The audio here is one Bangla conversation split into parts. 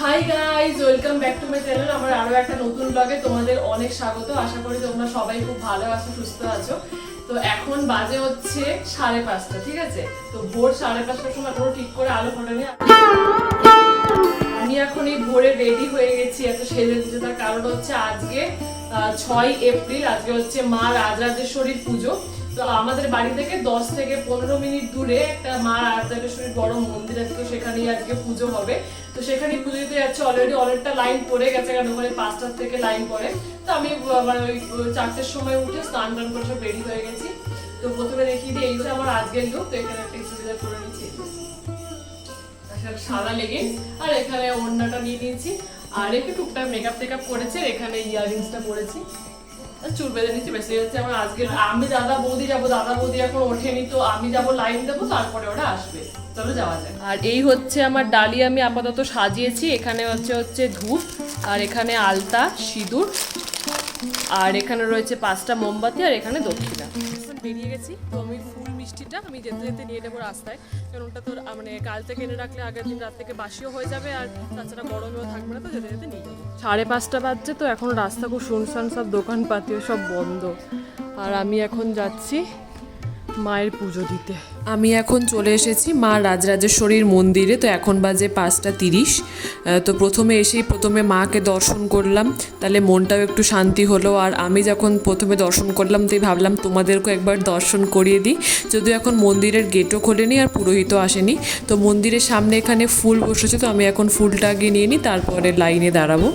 Hi guys welcome back to my channel আমার আরও একটা নতুন ব্লগে তোমাদের অনেক স্বাগত। আশা করি তোমরা সবাই খুব ভালো আছো, সুস্থ আছো। তো এখন বাজে হচ্ছে সাড়ে পাঁচটা, ঠিক আছে? তো ভোর সাড়ে পাঁচটার সময় ঠিক করে আলো ফোটেনি আমি এখন এই ভোরে রেডি হয়ে গেছি, এত সেজে গুজে তার কারণ হচ্ছে আজকে ছয় এপ্রিল, আজকে হচ্ছে মা রাজরাজেশ্বরীর পুজো। তো আমাদের বাড়ি থেকে দশ থেকে পনেরো মিনিট দূরে একটা মা রাজরাজেশ্বরীর বড় মন্দির আছে, তো সেখানেই আজকে পুজো হবে। তো সেখানেই পুজো দিতে যাচ্ছে অলরেডি অনেকটা লাইন পড়ে গেছে, কারণ ওখানে পাঁচটার থেকে লাইন পড়ে। তো আমি মানে ওই চারটের সময় উঠে স্নান টান করে সব রেডি হয়ে গেছি। তো প্রথমে দেখিয়ে দিই, এই হচ্ছে আমার আজকের লুক তো এখানে একটা চুড়িদার করে নিচ্ছি। যে। এখানে সাদা লেগে আর এখানে ওড়নাটা নিয়ে নিয়েছি। আর একটু টুকটাক মেকআপ টেকআপ করেছে, এখানে ইয়ারিংসটা পরেছি। চুল বেঁধে নিচ্ছি বেশি হচ্ছে আমার আজকে। আমি দাদা বৌদি যাব, দাদা বৌদি এখন ওঠেনি, তো আমি যাব লাইন দেবো, তারপরে ওরা আসবে। যাওয়া আর এই হচ্ছে আমার ডালি, আমি আপাতত সাজিয়েছি। এখানে হচ্ছে হচ্ছে ধূপ, আর এখানে আলতা, সিঁদুর, আর এখানে রয়েছে পাঁচটা মোমবাতি, আর এখানে দক্ষিণা। বেরিয়ে গেছি। তো আমি ফুল মিষ্টিটা আমি যেতে যেতে নিয়ে নেব রাস্তায়। কারণ ওটা তো মানে কাল থেকে এনে রাখলে আগের দিন রাত থেকে বাসিও হয়ে যাবে আর তাছাড়া গরমেও থাকবে না, তো যেতে যেতে নিয়ে যাব সাড়ে পাঁচটা বাজছে তো এখন রাস্তা খুব শুনশান, সব দোকানপাতিও সব বন্ধ। আর আমি এখন যাচ্ছি মায়ের পুজো দিতে। আমি এখন চলে এসেছি মা রাজরাজেশ্বরীর মন্দিরে, তো এখন বাজে পাঁচটা তিরিশ। তো প্রথমে এসেই প্রথমে মাকে দর্শন করলাম, তাহলে মনটাও একটু শান্তি হলো। আর আমি যখন প্রথমে দর্শন করলাম, তাই ভাবলাম তোমাদেরকেও একবার দর্শন করিয়ে দিই। যদিও এখন মন্দিরের গেটও খোলেনি আর পুরোহিতও আসেনি। তো মন্দিরের সামনে এখানে ফুল বসেছে, তো আমি এখন ফুলটা আগে নিয়ে নিই, তারপরে লাইনে দাঁড়াবো।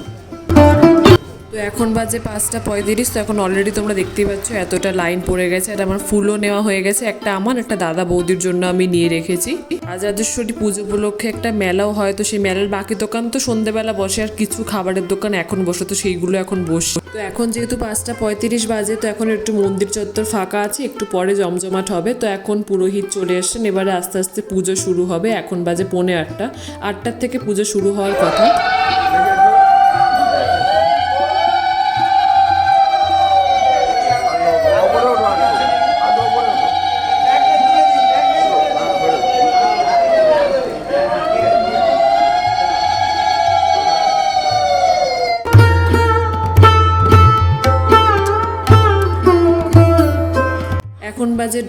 তো এখন বাজে পাঁচটা পঁয়ত্রিশ, তো এখন অলরেডি তোমরা দেখতেই পাচ্ছ এতটা লাইন পড়ে গেছে আর আমার ফুলও নেওয়া হয়ে গেছে। একটা আমার, একটা দাদা বৌদির জন্য আমি নিয়ে রেখেছি। আজ রাজেশ্বরী পুজো উপলক্ষে একটা মেলাও হয়, তো সেই মেলার বাকি দোকান তো সন্ধেবেলা বসে আর কিছু খাবারের দোকান এখন বসে, তো সেইগুলো এখন বসে। তো এখন যেহেতু পাঁচটা পঁয়ত্রিশ বাজে, তো এখন একটু মন্দির চত্বর ফাঁকা আছে, একটু পরে জমজমাট হবে, তো এখন পুরোহিত চলে এসছেন। এবারে আস্তে আস্তে পুজো শুরু হবে, এখন বাজে পৌনে আটটা। আটটার থেকে পুজো শুরু হওয়ার কথা।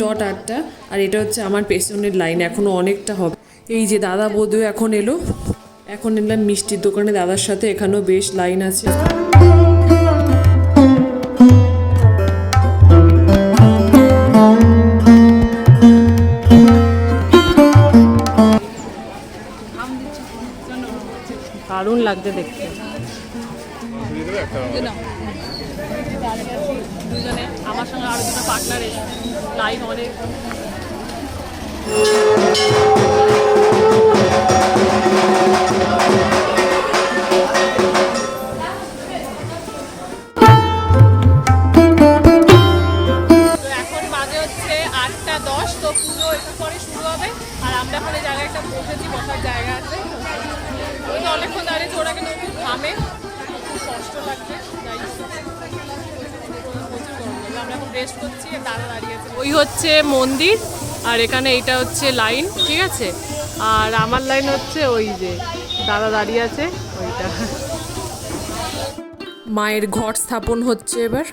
ডট আটটা আর এটা হচ্ছে আমার পেছনের লাইন এখনও অনেকটা হবে। এই যে দাদা বৌদিও এখন এলো এখন এলাম মিষ্টির দোকানে দাদার সাথে এখানেও বেশ লাইন আছে। দারুণ লাগছে দেখতে। দুজনে। আমার সঙ্গে আরও দুটো পার্টনার এসে লাইন অনেক। অনেকক্ষণ দাঁড়িয়েছি ওরা কিন্তু খুব ঘামে, খুব কষ্ট লাগছে রেস্ট করছি দাদা দাঁড়িয়েছে ওই হচ্ছে মন্দির, আর এখানে এইটা হচ্ছে লাইন, ঠিক আছে? আর আমার লাইন হচ্ছে ওই যে, দাদা দাঁড়িয়ে আছে, ওইটা। মায়ের ঘট স্থাপন হচ্ছে এবার।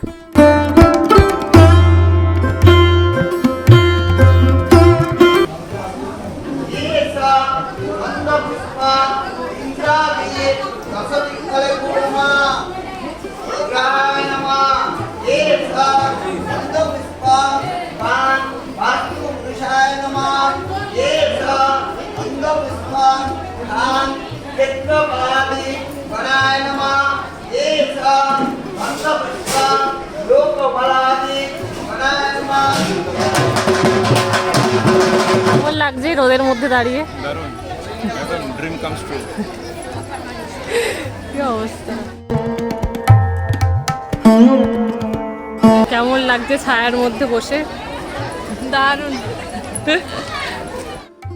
রোদের মধ্যে দাঁড়িয়ে। ড্রিম কামস ট্রু কি অবস্থা? কেমন লাগছে ছায়ার মধ্যে বসে? দারুণ।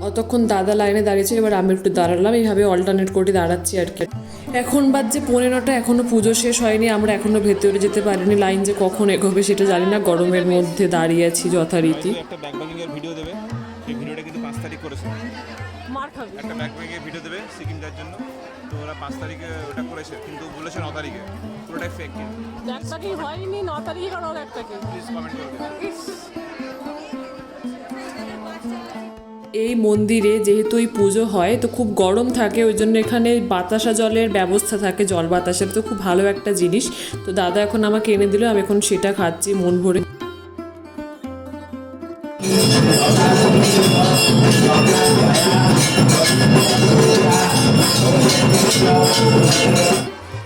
অতক্ষণ দাদা লাইনে দাঁড়িয়েছিল এবার আমি একটু দাঁড়ালাম এইভাবে অল্টারনেট করে দাঁড়াচ্ছি আর কি। এখন বাজছে পনেরোটা এখনও পুজো শেষ হয়নি আমরা এখনও ভেতরে যেতে পারিনি লাইন যে কখন এগোবে সেটা জানি না গরমের মধ্যে দাঁড়িয়ে আছি যথারীতি। একটা ভিডিও দেবে। করেছে। মার দেখাবি একটা ব্যাক ব্যাগে ভিডিও দেবে সিকিম যাওয়ার জন্য। তো ওরা পাঁচ তারিখে ওটা করেছে কিন্তু বলেছে ন তারিখে। পুরোটাই ফেক একটা কি হয়নি? ন তারিখে কারণ একটা কি প্লিজ কমেন্ট করে এই মন্দিরে যেহেতু এই পুজো হয় তো খুব গরম থাকে ওই জন্য এখানে বাতাসা জলের ব্যবস্থা থাকে জল বাতাসের। তো খুব ভালো একটা জিনিস। তো দাদা এখন আমাকে এনে দিল আমি এখন সেটা খাচ্ছি মন ভরে।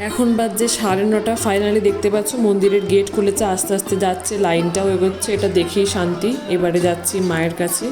এখন যে সাড়ে নটা। ফাইনালি দেখতে পাচ্ছ, মন্দিরের গেট খুলেছে, আস্তে আস্তে যাচ্ছে লাইনটাও এগোচ্ছে, এটা দেখেই শান্তি। এবারে যাচ্ছি মায়ের কাছে।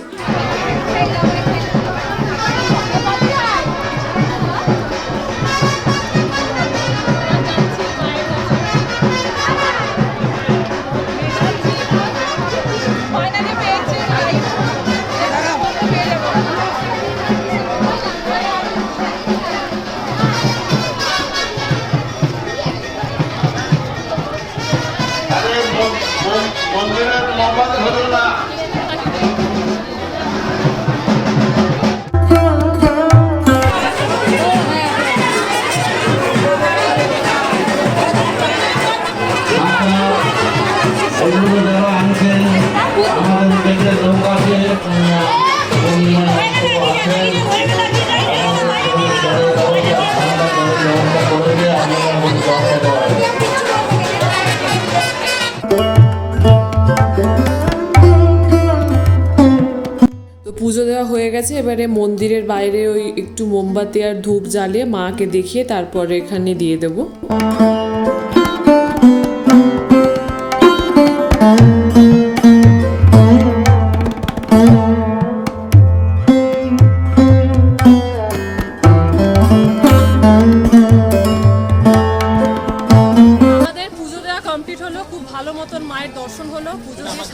পুজো দেওয়া হয়ে গেছে, এবারে মন্দিরের বাইরে ওই একটু মোমবাতি আর ধূপ জ্বালিয়ে মাকে দেখিয়ে তারপরে এখানে দিয়ে দেবো।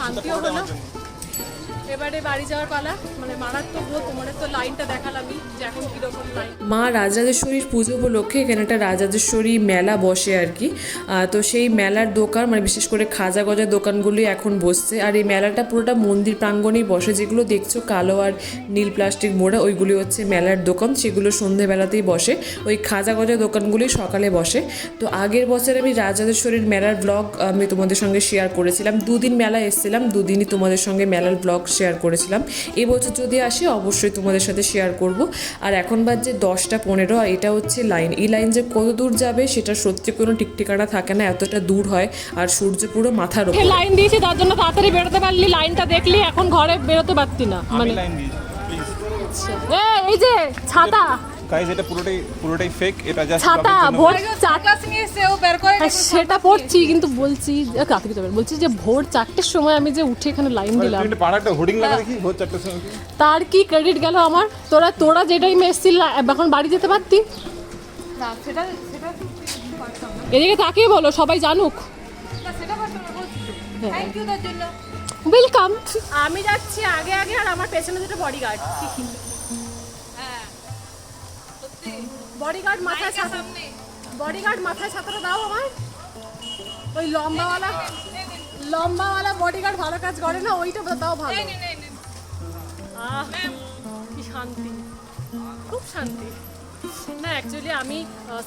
পুজো দিয়ে শান্তিও হলো এবারে বাড়ি যাওয়ার পালা। মানে মারাত্মক তোমাদের তো লাইনটা যে এখন লাইন মা রাজরাজেশ্বরীর পুজো উপলক্ষে এখানে একটা রাজরাজেশ্বরী মেলা বসে আর কি। তো সেই মেলার দোকান মানে বিশেষ করে খাজা গজা দোকানগুলি এখন বসছে। আর এই মেলাটা পুরোটা মন্দির প্রাঙ্গণেই বসে। যেগুলো দেখছ কালো আর নীল প্লাস্টিক মোড়া, ওইগুলি হচ্ছে মেলার দোকান। সেগুলো সন্ধেবেলাতেই বসে। ওই খাজা গজা দোকানগুলি সকালে বসে। তো আগের বছর আমি রাজরাজেশ্বরীর মেলার ব্লগ আমি তোমাদের সঙ্গে শেয়ার করেছিলাম। দুদিন মেলা এসেছিলাম, দুদিনই তোমাদের সঙ্গে মেলার ব্লগ শেয়ার করেছিলাম। এবছর যদি আসে অবশ্যই তোমাদের সাথে শেয়ার করব। আর এখন যে দশটা পনেরো আর এটা হচ্ছে লাইন এই লাইন যে কত দূর যাবে সেটা সত্যি কোনো টিকটিকাটা থাকে না এতটা দূর হয় আর সূর্য পুরো মাথার ওপর লাইন দিয়েছে তার জন্য তাড়াতাড়ি বেরোতে পারলি লাইনটা দেখলি এখন ঘরে বেরোতে পারতি না। মানে লাইন দিয়েছি এই যে ছাতা। গাইজ এটা পুরোটাই পুরোটাই ফেক এটা জাস্ট ছাতা ভোর চার ক্লাস নিয়ে বের করে হ্যাঁ, সেটা পড়ছি কিন্তু বলছি কাকে দিতে বলছি যে ভোর চারটের সময় আমি যে উঠে এখানে লাইন দিলাম। পাড়া একটা হোর্ডিং লাগা দেখি? ভোর চারটার সময় তার কি ক্রেডিট গেল আমার? তোরা তোরা যে টাইমে এসেছিল এখন বাড়ি যেতে পারতি? না সেটা সেটা এদিকে তাকিয়ে বলো সবাই জানুক। ওয়েলকাম আমি যাচ্ছি আগে আগে আর আমার পেছনে দুটো বডিগার্ড বডিগার্ড মাথায় ছাতা বডিগার্ড মাথায় ছাতাটা দাও আমার ওই লম্বাওয়ালা লম্বাওয়ালা বডিগার্ড ভালো কাজ করে না ওইটা দাও ভালো। নে, নে, নে। আহ কি শান্তি। খুব শান্তি। না অ্যাকচুয়ালি আমি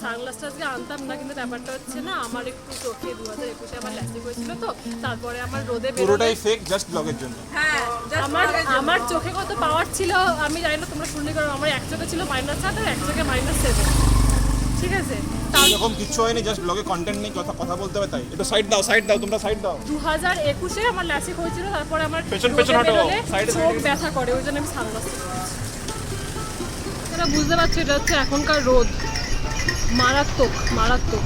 সানগ্লাসটা আজকে আনতাম না কিন্তু ব্যাপারটা হচ্ছে না আমার একটু চোখে দু হাজার একুশে আমার ল্যাসিক হয়েছিল তো তারপরে আমার রোদে বেরোলে পুরোটাই ফেক জাস্ট ব্লগের জন্য। হ্যাঁ আমার আমার চোখে কত পাওয়ার ছিল আমি জানি না তোমরা শুনলে করো আমার এক চোখে ছিল মাইনাস সাত আর এক চোখে মাইনাস সেভেন ঠিক আছে? এরকম কিচ্ছু হয়নি জাস্ট ব্লগে কন্টেন্ট নেই কথা কথা বলতে হবে তাই। একটু সাইড দাও সাইড দাও তোমরা সাইড দাও। দু হাজার একুশে আমার ল্যাসিক হয়েছিল তারপরে আমার পেছন, পেছন হটো, এ, চোখ ব্যথা করে ওই জন্য আমি সানগ্লাস তোরা বুঝতে পারছ এটা হচ্ছে এখনকার রোদ। মারাত্মক মারাত্মক।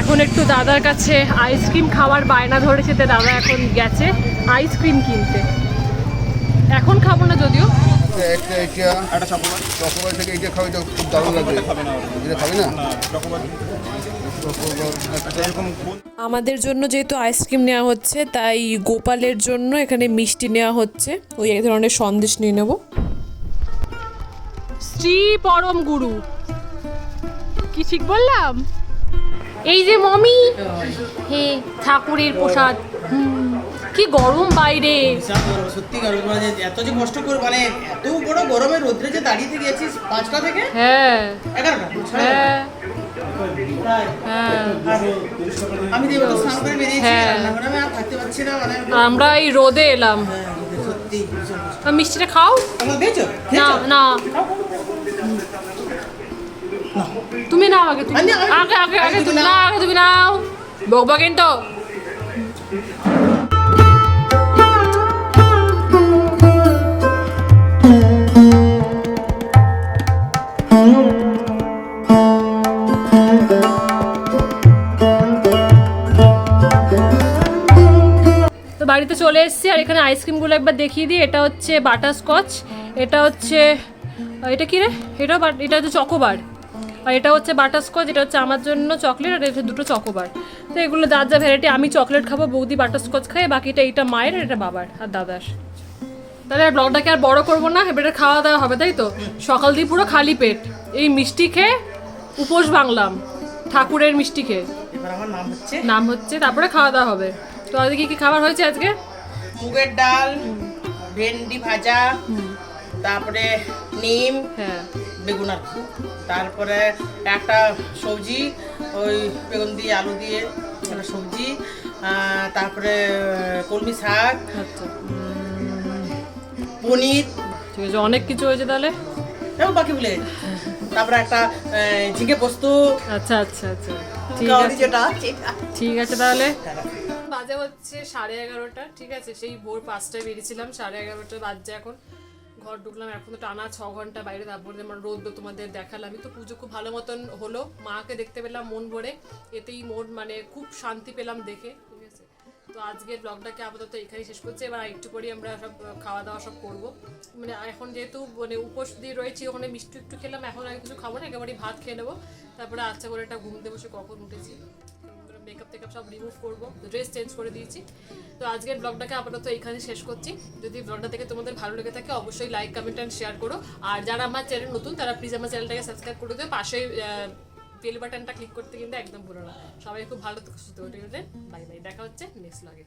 এখন একটু দাদার কাছে আইসক্রিম খাওয়ার বায়না ধরেছে তো দাদা এখন গেছে আইসক্রিম কিনতে। এখন খাব না যদিও। একটা এটা একটা চকোবার। চকোবার থেকে এটা খাবে এটা খুব দারুণ লাগবে খাবে না ওরা। এটা খাবে না? চকোবার। আচ্ছা। কোন আমাদের জন্য যেহেতু আইসক্রিম নেওয়া হচ্ছে তাই গোপালের জন্য এখানে মিষ্টি নেওয়া হচ্ছে। ওই এক ধরনের সন্দেশ নিয়ে নেব। শ্রী পরম গুরু। কি ঠিক বললাম? এই যে মমি হে ঠাকুরের প্রসাদ। হুম। কি গরম বাইরে। সত্যি গরম মানে এত যে কষ্ট করে মানে এত বড় গরমে রোদ্রে যে দাঁড়িয়ে থেকে গেছিস পাঁচটা থেকে? হ্যাঁ। এগারোটা? হ্যাঁ। হ্যাঁ। হ্যাঁ। মানে আমরা এই রোদে এলাম। হ্যাঁ, মিষ্টিটা খাও? না না। তুমি নাও আগে তুমি আগে আগে আগে তুমি নাও। আগে তুমি নাও। বকবা কিন্তু তো। বাড়িতে চলে এসেছি আর এখানে আইসক্রিমগুলো একবার দেখিয়ে দিই। এটা হচ্ছে বাটার স্কচ এটা হচ্ছে এটা কি রে? এটা এটা হচ্ছে চকোবার আর এটা হচ্ছে বাটার স্কচ এটা হচ্ছে আমার জন্য চকলেট আর এটা দুটো চকোবার তো এগুলো যার যা ভ্যারাইটি আমি চকলেট খাব বৌদি বাটার স্কচ খাই বাকিটা এটা মায়ের এটা বাবার আর দাদার। তাহলে আর ব্লগটাকে আর বড় করব না এবারে খাওয়া দাওয়া হবে তাই তো? সকাল দিয়ে পুরো খালি পেট। এই মিষ্টি খেয়ে উপোস ভাঙলাম ঠাকুরের মিষ্টি খেয়ে। নাম হচ্ছে নাম হচ্ছে তারপরে খাওয়া দাওয়া হবে। তো আজকে কি কি খাবার হয়েছে আজকে? মুগের ডাল ভেন্ডি ভাজা তারপরে নিম হ্যাঁ। বেগুন আর। তারপরে একটা সবজি ওই বেগুন দিয়ে আলু দিয়ে একটা সবজি তারপরে কলমি শাক আচ্ছা। পনির। ঠিক আছে অনেক কিছু হয়েছে তাহলে? এবং বাকি বলে তারপরে একটা ঝিঙে পোস্ত। আচ্ছা আচ্ছা আচ্ছা। ঠিক আছে। ঠিক আছে তাহলে। বাজে হচ্ছে সাড়ে এগারোটা, ঠিক আছে? সেই ভোর পাঁচটায় বেরিয়েছিলাম, সাড়ে এগারোটা বাজছে এখন। ঘর ঢুকলাম, এখন তো টানা ছ ঘণ্টা বাইরে তারপরে আমার রোদ তোমাদের দেখালামই তো পুজো খুব ভালো মতন হলো। মাকে দেখতে পেলাম মন ভরে। এতেই মন মানে খুব শান্তি পেলাম দেখে, ঠিক আছে? তো আজকের ব্লগটাকে আপাতত এখানেই শেষ করছি। এবার একটু করেই আমরা সব খাওয়া দাওয়া সব করব। মানে এখন যেহেতু মানে উপোস দিয়ে রয়েছি, ওখানে মিষ্টি একটু খেলাম, এখন আর কিছু খাব না, একেবারেই ভাত খেয়ে নেব। তারপরে আচ্ছা করে একটা ঘুমতে বসে কখন উঠেছি। মেকআপ টেকআপ সব রিমুভ করব। ড্রেস চেঞ্জ করে দিয়েছি। তো আজকের ব্লগটাকে আপাতত এখানে শেষ করছি। যদি ব্লগটা থেকে তোমাদের ভালো লেগে থাকে, অবশ্যই লাইক কমেন্ট অ্যান্ড শেয়ার করো। আর যারা আমার চ্যানেল নতুন, তারা প্লিজ আমার চ্যানেলটাকে সাবস্ক্রাইব করে দিও। পাশে বেল বাটনটা ক্লিক করতে কিন্তু একদম ভুলো না। সবাই খুব ভালো সুস্থ বাই বাই দেখা হচ্ছে নেক্সট লাগে